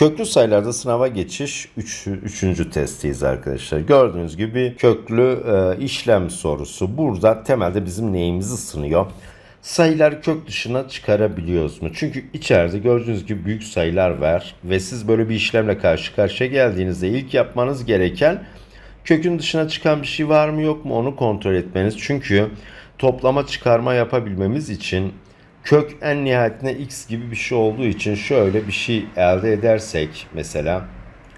Köklü sayılarda sınava geçiş 3. Üç, 3. testiyiz arkadaşlar. Gördüğünüz gibi köklü e, işlem sorusu. Burada temelde bizim neyimizi sınıyor? Sayılar kök dışına çıkarabiliyoruz mu? Çünkü içeride gördüğünüz gibi büyük sayılar var ve siz böyle bir işlemle karşı karşıya geldiğinizde ilk yapmanız gereken kökün dışına çıkan bir şey var mı yok mu onu kontrol etmeniz. Çünkü toplama çıkarma yapabilmemiz için kök en nihayetinde x gibi bir şey olduğu için şöyle bir şey elde edersek mesela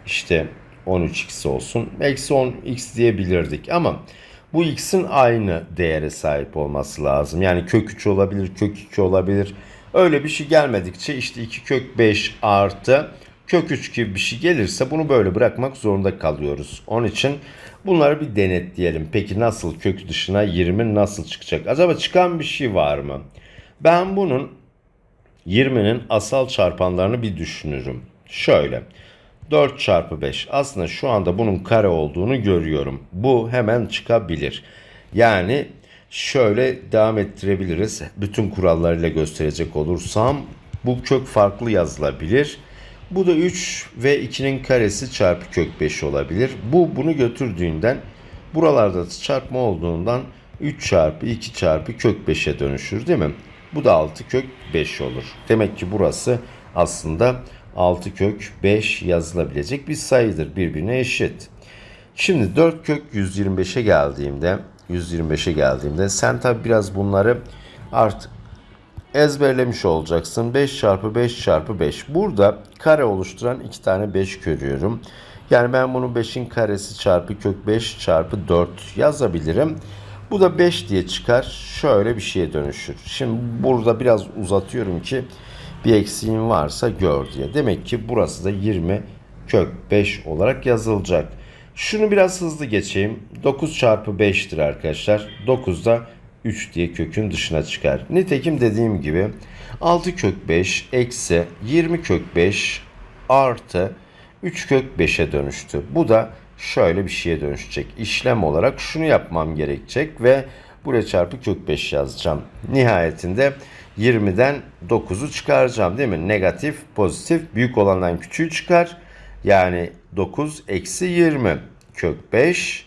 işte 13x olsun. Eksi 10x diyebilirdik ama bu x'in aynı değere sahip olması lazım. Yani kök 3 olabilir, kök 2 olabilir. Öyle bir şey gelmedikçe işte 2 kök 5 artı kök 3 gibi bir şey gelirse bunu böyle bırakmak zorunda kalıyoruz. Onun için bunları bir denetleyelim. Peki nasıl kök dışına 20 nasıl çıkacak? Acaba çıkan bir şey var mı? Ben bunun 20'nin asal çarpanlarını bir düşünürüm. Şöyle. 4 çarpı 5. Aslında şu anda bunun kare olduğunu görüyorum. Bu hemen çıkabilir. Yani şöyle devam ettirebiliriz. Bütün kurallarıyla gösterecek olursam bu kök farklı yazılabilir. Bu da 3 ve 2'nin karesi çarpı kök 5 olabilir. Bu bunu götürdüğünden buralarda çarpma olduğundan 3 çarpı 2 çarpı kök 5'e dönüşür değil mi? Bu da 6 kök 5 olur. Demek ki burası aslında 6 kök 5 yazılabilecek bir sayıdır. Birbirine eşit. Şimdi 4 kök 125'e geldiğimde 125'e geldiğimde sen tabi biraz bunları artık ezberlemiş olacaksın. 5 çarpı 5 çarpı 5. Burada kare oluşturan iki tane 5 görüyorum. Yani ben bunu 5'in karesi çarpı kök 5 çarpı 4 yazabilirim. Bu da 5 diye çıkar. Şöyle bir şeye dönüşür. Şimdi burada biraz uzatıyorum ki bir eksiğin varsa gör diye. Demek ki burası da 20 kök 5 olarak yazılacak. Şunu biraz hızlı geçeyim. 9 çarpı 5'tir arkadaşlar. 9 da 3 diye kökün dışına çıkar. Nitekim dediğim gibi 6 kök 5 eksi 20 kök 5 artı 3 kök 5'e dönüştü. Bu da şöyle bir şeye dönüşecek. İşlem olarak şunu yapmam gerekecek ve buraya çarpı kök 5 yazacağım. Nihayetinde 20'den 9'u çıkaracağım değil mi? Negatif, pozitif, büyük olandan küçüğü çıkar. Yani 9 eksi 20 kök 5.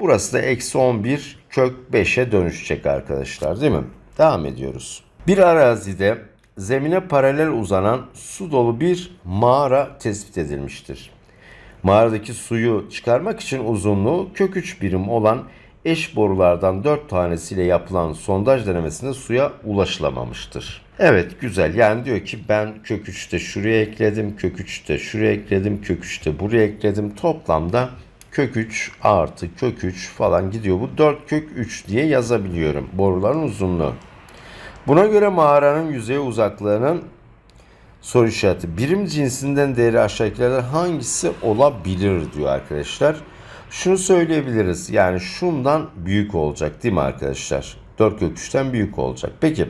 Burası da eksi 11 kök 5'e dönüşecek arkadaşlar değil mi? Devam ediyoruz. Bir arazide zemine paralel uzanan su dolu bir mağara tespit edilmiştir. Mağaradaki suyu çıkarmak için uzunluğu kök 3 birim olan eş borulardan 4 tanesiyle yapılan sondaj denemesinde suya ulaşılamamıştır. Evet güzel yani diyor ki ben kök 3'te şuraya ekledim, kök 3'te şuraya ekledim, kök 3'te buraya ekledim. Toplamda kök 3 artı kök 3 falan gidiyor. Bu 4 kök 3 diye yazabiliyorum boruların uzunluğu. Buna göre mağaranın yüzey uzaklığının soru işareti birim cinsinden değeri aşağıdakilerden hangisi olabilir diyor arkadaşlar. Şunu söyleyebiliriz. Yani şundan büyük olacak değil mi arkadaşlar? 4 kök 3'ten büyük olacak. Peki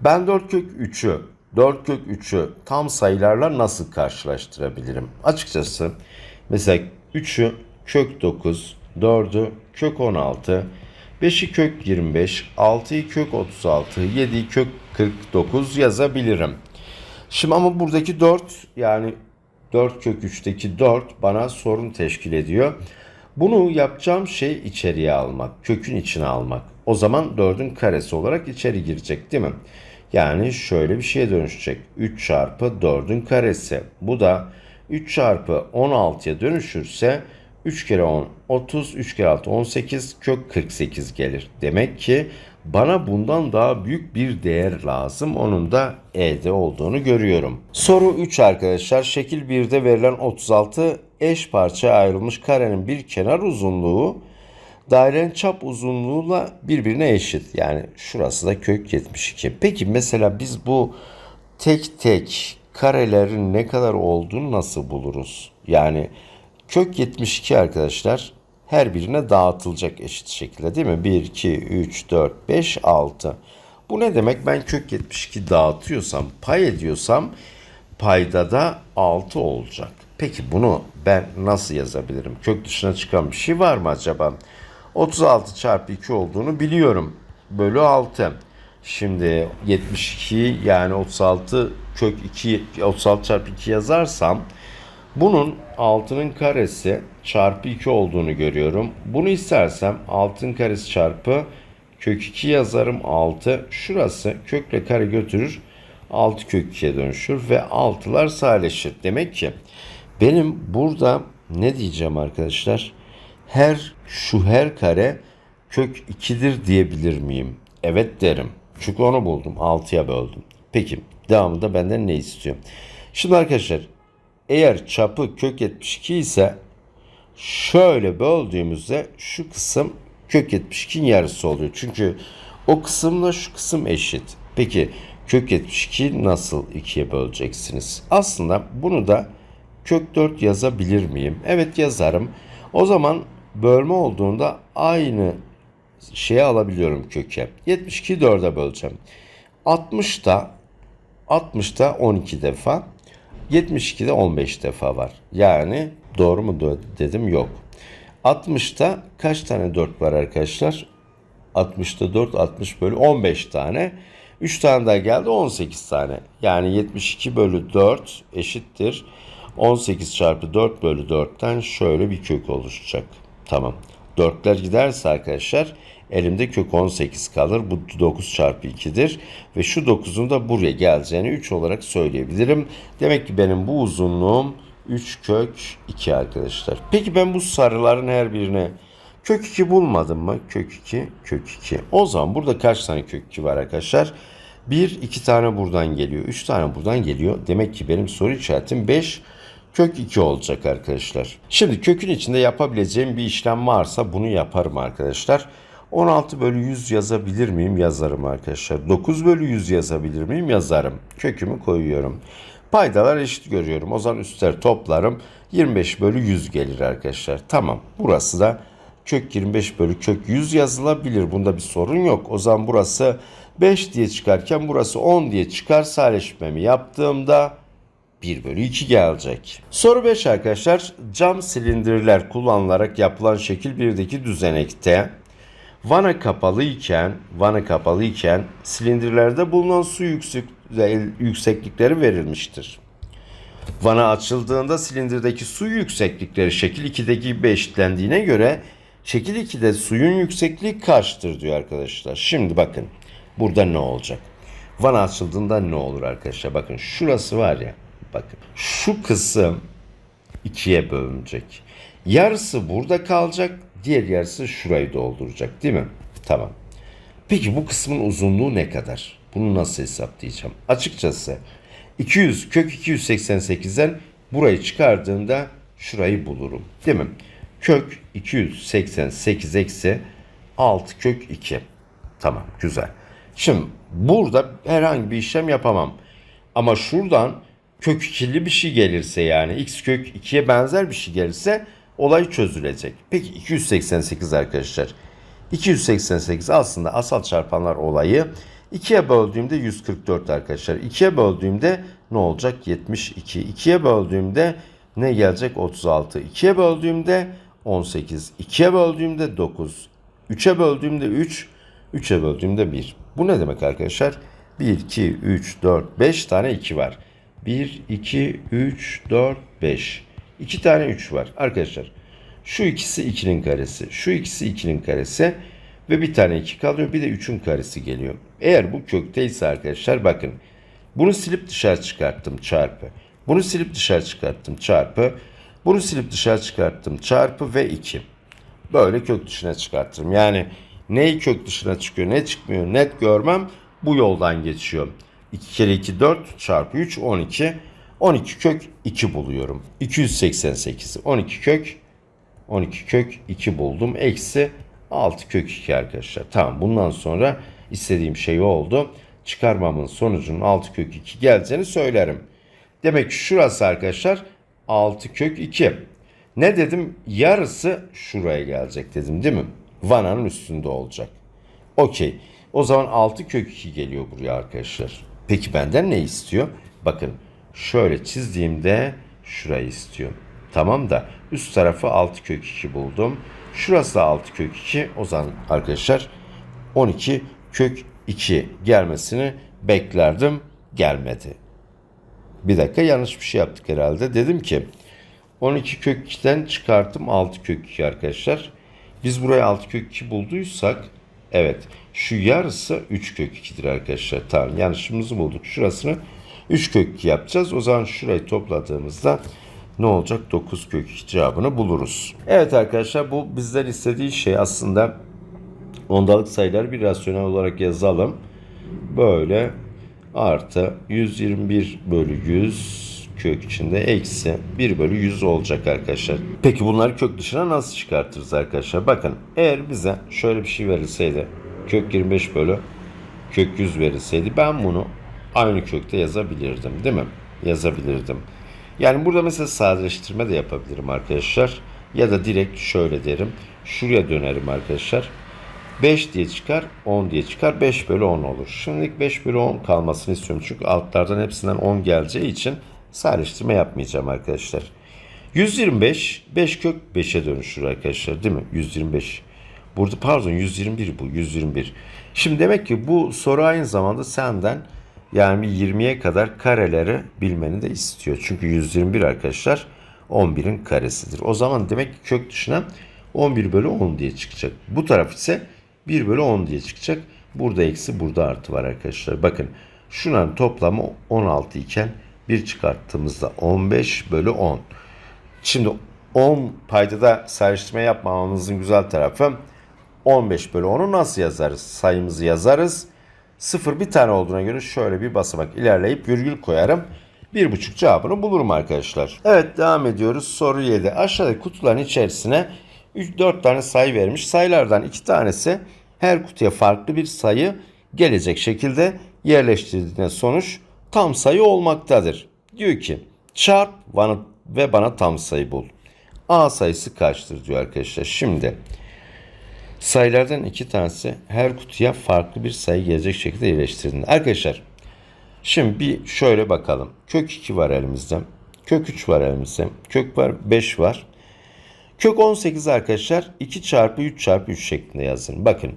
ben 4 kök 3'ü 4 kök 3'ü tam sayılarla nasıl karşılaştırabilirim? Açıkçası mesela 3'ü kök 9, 4'ü kök 16, 5'i kök 25, 6'yı kök 36, 7'yi kök 49 yazabilirim. Şimdi ama buradaki 4 yani 4 kök 3'teki 4 bana sorun teşkil ediyor. Bunu yapacağım şey içeriye almak, kökün içine almak. O zaman 4'ün karesi olarak içeri girecek değil mi? Yani şöyle bir şeye dönüşecek. 3 çarpı 4'ün karesi. Bu da 3 çarpı 16'ya dönüşürse 3 kere 10 30, 3 kere 6 18, kök 48 gelir. Demek ki bana bundan daha büyük bir değer lazım. Onun da E'de olduğunu görüyorum. Soru 3 arkadaşlar. Şekil 1'de verilen 36 eş parçaya ayrılmış karenin bir kenar uzunluğu dairenin çap uzunluğuyla birbirine eşit. Yani şurası da kök 72. Peki mesela biz bu tek tek karelerin ne kadar olduğunu nasıl buluruz? Yani kök 72 arkadaşlar her birine dağıtılacak eşit şekilde değil mi? 1, 2, 3, 4, 5, 6. Bu ne demek? Ben kök 72 dağıtıyorsam, pay ediyorsam payda da 6 olacak. Peki bunu ben nasıl yazabilirim? Kök dışına çıkan bir şey var mı acaba? 36 çarpı 2 olduğunu biliyorum. Bölü 6. Şimdi 72 yani 36 kök 2 36 çarpı 2 yazarsam Bunun altının karesi çarpı 2 olduğunu görüyorum. Bunu istersem altın karesi çarpı kök 2 yazarım 6. Şurası kökle kare götürür. 6 kök 2'ye dönüşür ve 6'lar sadeleşir. Demek ki benim burada ne diyeceğim arkadaşlar? Her şu her kare kök 2'dir diyebilir miyim? Evet derim. Çünkü onu buldum. 6'ya böldüm. Peki devamında benden ne istiyor? Şimdi arkadaşlar eğer çapı kök 72 ise şöyle böldüğümüzde şu kısım kök 72'nin yarısı oluyor. Çünkü o kısımla şu kısım eşit. Peki kök 72 nasıl ikiye böleceksiniz? Aslında bunu da kök 4 yazabilir miyim? Evet yazarım. O zaman bölme olduğunda aynı şeye alabiliyorum köke. 72'yi 4'e böleceğim. 60'da 60'da 12 defa. 72'de 15 defa var. Yani doğru mu dedim yok. 60'ta kaç tane 4 var arkadaşlar? 60'ta 4 60 bölü 15 tane. 3 tane daha geldi 18 tane. Yani 72 bölü 4 eşittir. 18 çarpı 4 bölü 4'ten şöyle bir kök oluşacak. Tamam. 4'ler giderse arkadaşlar elimde kök 18 kalır. Bu 9 çarpı 2'dir. Ve şu 9'un da buraya geleceğini 3 olarak söyleyebilirim. Demek ki benim bu uzunluğum 3 kök 2 arkadaşlar. Peki ben bu sarıların her birine kök 2 bulmadım mı? Kök 2, kök 2. O zaman burada kaç tane kök 2 var arkadaşlar? 1, 2 tane buradan geliyor. 3 tane buradan geliyor. Demek ki benim soru işaretim 5 kök 2 olacak arkadaşlar. Şimdi kökün içinde yapabileceğim bir işlem varsa bunu yaparım arkadaşlar. 16 bölü 100 yazabilir miyim? Yazarım arkadaşlar. 9 bölü 100 yazabilir miyim? Yazarım. Kökümü koyuyorum. Paydalar eşit görüyorum. O zaman üstler toplarım. 25 bölü 100 gelir arkadaşlar. Tamam. Burası da kök 25 bölü kök 100 yazılabilir. Bunda bir sorun yok. O zaman burası 5 diye çıkarken burası 10 diye çıkar. Sadeleşmemi yaptığımda 1 bölü 2 gelecek. Soru 5 arkadaşlar. Cam silindirler kullanılarak yapılan şekil 1'deki düzenekte vana kapalı iken, vana kapalı iken silindirlerde bulunan su yüksek, yükseklikleri verilmiştir. Vana açıldığında silindirdeki su yükseklikleri şekil 2'deki gibi eşitlendiğine göre şekil 2'de suyun yüksekliği kaçtır diyor arkadaşlar. Şimdi bakın burada ne olacak? Vana açıldığında ne olur arkadaşlar? Bakın şurası var ya. Bakın şu kısım ikiye bölünecek. Yarısı burada kalacak. Diğer yarısı şurayı dolduracak değil mi? Tamam. Peki bu kısmın uzunluğu ne kadar? Bunu nasıl hesaplayacağım? Açıkçası 200 kök 288'den burayı çıkardığımda şurayı bulurum. Değil mi? Kök 288 eksi 6 kök 2. Tamam güzel. Şimdi burada herhangi bir işlem yapamam. Ama şuradan kök 2'li bir şey gelirse yani x kök 2'ye benzer bir şey gelirse olay çözülecek. Peki 288 arkadaşlar. 288 aslında asal çarpanlar olayı 2'ye böldüğümde 144 arkadaşlar. 2'ye böldüğümde ne olacak? 72. 2'ye böldüğümde ne gelecek? 36. 2'ye böldüğümde 18. 2'ye böldüğümde 9. 3'e böldüğümde 3. 3'e böldüğümde 1. Bu ne demek arkadaşlar? 1, 2, 3, 4, 5 tane 2 var. 1, 2, 3, 4, 5. 2 tane 3 var. Arkadaşlar şu ikisi 2'nin karesi. Şu ikisi 2'nin karesi. Ve bir tane 2 kalıyor. Bir de 3'ün karesi geliyor. Eğer bu kökteyse arkadaşlar bakın. Bunu silip dışarı çıkarttım çarpı. Bunu silip dışarı çıkarttım çarpı. Bunu silip dışarı çıkarttım çarpı ve 2. Böyle kök dışına çıkartırım. Yani neyi kök dışına çıkıyor ne çıkmıyor net görmem bu yoldan geçiyor. 2 kere 2 4 çarpı 3 12. 12 kök 2 buluyorum. 288'i 12 kök 12 kök 2 buldum. Eksi 6 kök 2 arkadaşlar. Tamam bundan sonra istediğim şey oldu. Çıkarmamın sonucunun 6 kök 2 geleceğini söylerim. Demek ki şurası arkadaşlar 6 kök 2. Ne dedim? Yarısı şuraya gelecek dedim değil mi? Vananın üstünde olacak. Okey. O zaman 6 kök 2 geliyor buraya arkadaşlar. Peki benden ne istiyor? Bakın şöyle çizdiğimde şurayı istiyor. Tamam da üst tarafı 6 kök 2 buldum. Şurası da 6 kök 2. O zaman arkadaşlar 12 kök 2 gelmesini beklerdim. Gelmedi. Bir dakika yanlış bir şey yaptık herhalde. Dedim ki 12 kök 2'den çıkarttım 6 kök 2 arkadaşlar. Biz buraya 6 kök 2 bulduysak evet şu yarısı 3 kök 2'dir arkadaşlar. Tamam yanlışımızı bulduk. Şurasını 3 kök 2 yapacağız. O zaman şurayı topladığımızda ne olacak? 9 kök 2 cevabını buluruz. Evet arkadaşlar bu bizden istediği şey aslında ondalık sayıları bir rasyonel olarak yazalım. Böyle artı 121 bölü 100 kök içinde eksi 1 bölü 100 olacak arkadaşlar. Peki bunları kök dışına nasıl çıkartırız arkadaşlar? Bakın eğer bize şöyle bir şey verilseydi kök 25 bölü kök 100 verilseydi ben bunu aynı kökte yazabilirdim değil mi? Yazabilirdim. Yani burada mesela sadeleştirme de yapabilirim arkadaşlar. Ya da direkt şöyle derim. Şuraya dönerim arkadaşlar. 5 diye çıkar, 10 diye çıkar. 5 bölü 10 olur. Şimdilik 5 bölü 10 kalmasını istiyorum. Çünkü altlardan hepsinden 10 geleceği için sadeleştirme yapmayacağım arkadaşlar. 125, 5 kök 5'e dönüşür arkadaşlar değil mi? 125. Burada pardon 121 bu 121. Şimdi demek ki bu soru aynı zamanda senden yani 20'ye kadar kareleri bilmeni de istiyor. Çünkü 121 arkadaşlar 11'in karesidir. O zaman demek ki kök dışına 11 bölü 10 diye çıkacak. Bu taraf ise 1 bölü 10 diye çıkacak. Burada eksi burada artı var arkadaşlar. Bakın şunların toplamı 16 iken bir çıkarttığımızda 15 bölü 10. Şimdi 10 paydada sadeleştirme yapmamamızın güzel tarafı 15 bölü 10'u nasıl yazarız? Sayımızı yazarız. 0 bir tane olduğuna göre şöyle bir basamak ilerleyip virgül koyarım. 1,5 cevabını bulurum arkadaşlar. Evet devam ediyoruz. Soru 7. Aşağıdaki kutuların içerisine 3, 4 tane sayı vermiş. Sayılardan 2 tanesi her kutuya farklı bir sayı gelecek şekilde yerleştirdiğinde sonuç tam sayı olmaktadır. Diyor ki çarp bana ve bana tam sayı bul. A sayısı kaçtır diyor arkadaşlar. Şimdi sayılardan iki tanesi her kutuya farklı bir sayı gelecek şekilde yerleştirdiğinde. Arkadaşlar şimdi bir şöyle bakalım. Kök 2 var elimizde. Kök 3 var elimizde. Kök var 5 var. Kök 18 arkadaşlar 2 çarpı 3 çarpı 3 şeklinde yazın. Bakın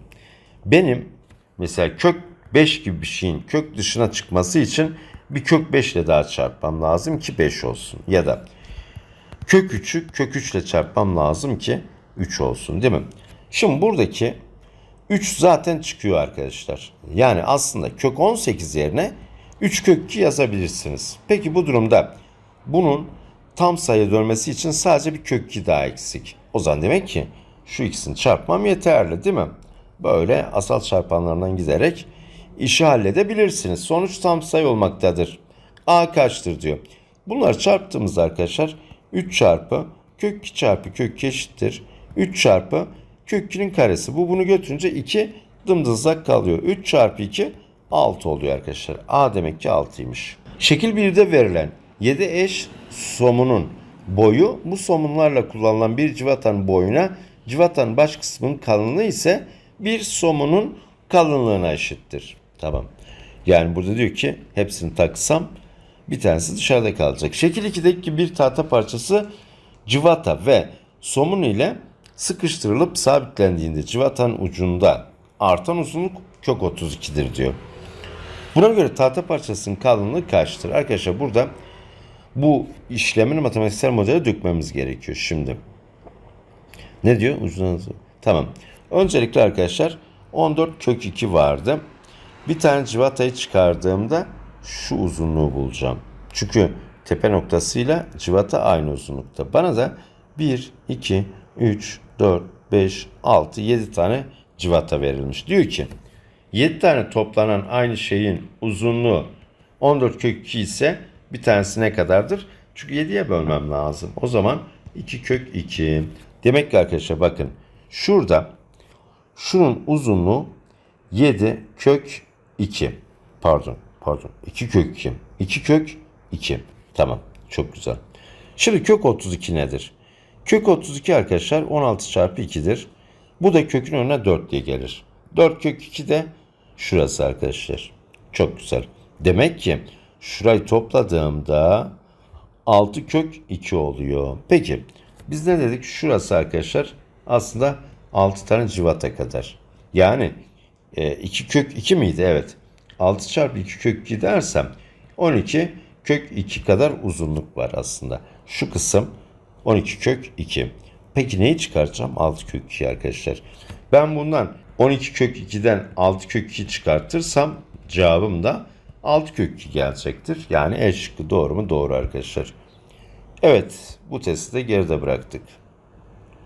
benim mesela kök 5 gibi bir şeyin kök dışına çıkması için bir kök 5 ile daha çarpmam lazım ki 5 olsun. Ya da kök 3'ü kök 3 ile çarpmam lazım ki 3 olsun değil mi? Şimdi buradaki 3 zaten çıkıyor arkadaşlar. Yani aslında kök 18 yerine 3 kök 2 yazabilirsiniz. Peki bu durumda bunun tam sayı dönmesi için sadece bir kök 2 daha eksik. O zaman demek ki şu ikisini çarpmam yeterli değil mi? Böyle asal çarpanlarından giderek işi halledebilirsiniz. Sonuç tam sayı olmaktadır. A kaçtır diyor. Bunları çarptığımızda arkadaşlar 3 çarpı kök 2 çarpı kök 2 eşittir. 3 çarpı kök 2'nin karesi. Bu bunu götürünce 2 dımdızlak kalıyor. 3 çarpı 2 6 oluyor arkadaşlar. A demek ki 6'ymış. Şekil 1'de verilen 7 eş somunun boyu bu somunlarla kullanılan bir civatanın boyuna civatanın baş kısmının kalınlığı ise bir somunun kalınlığına eşittir. Tamam. Yani burada diyor ki hepsini taksam bir tanesi dışarıda kalacak. Şekil 2'deki bir tahta parçası civata ve somun ile sıkıştırılıp sabitlendiğinde civatanın ucunda artan uzunluk kök 32'dir diyor. Buna göre tahta parçasının kalınlığı kaçtır? Arkadaşlar burada bu işlemin matematiksel modele dökmemiz gerekiyor şimdi. Ne diyor? Ucuna Tamam. Öncelikle arkadaşlar 14 kök 2 vardı. Bir tane civatayı çıkardığımda şu uzunluğu bulacağım. Çünkü tepe noktasıyla civata aynı uzunlukta. Bana da 1, 2, 3, 4, 5, 6, 7 tane civata verilmiş. Diyor ki 7 tane toplanan aynı şeyin uzunluğu 14 kök 2 ise bir tanesi ne kadardır? Çünkü 7'ye bölmem lazım. O zaman 2 kök 2. Demek ki arkadaşlar bakın şurada şunun uzunluğu 7 kök 2. Pardon, pardon. 2 kök 2. 2 kök 2. Tamam. Çok güzel. Şimdi kök 32 nedir? Kök 32 arkadaşlar 16 çarpı 2'dir. Bu da kökün önüne 4 diye gelir. 4 kök 2 de şurası arkadaşlar. Çok güzel. Demek ki şurayı topladığımda 6 kök 2 oluyor. Peki biz ne dedik? Şurası arkadaşlar aslında 6 tane civata kadar. Yani 2 kök 2 miydi? Evet. 6 çarpı 2 kök 2 dersem 12 kök 2 kadar uzunluk var aslında. Şu kısım 12 kök 2. Peki neyi çıkartacağım? 6 kök 2 arkadaşlar. Ben bundan 12 kök 2'den 6 kök 2 çıkartırsam cevabım da 6 kök 2 gelecektir. Yani E şıkkı doğru mu? Doğru arkadaşlar. Evet bu testi de geride bıraktık.